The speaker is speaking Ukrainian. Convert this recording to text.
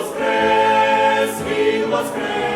Воскрес, Він воскрес.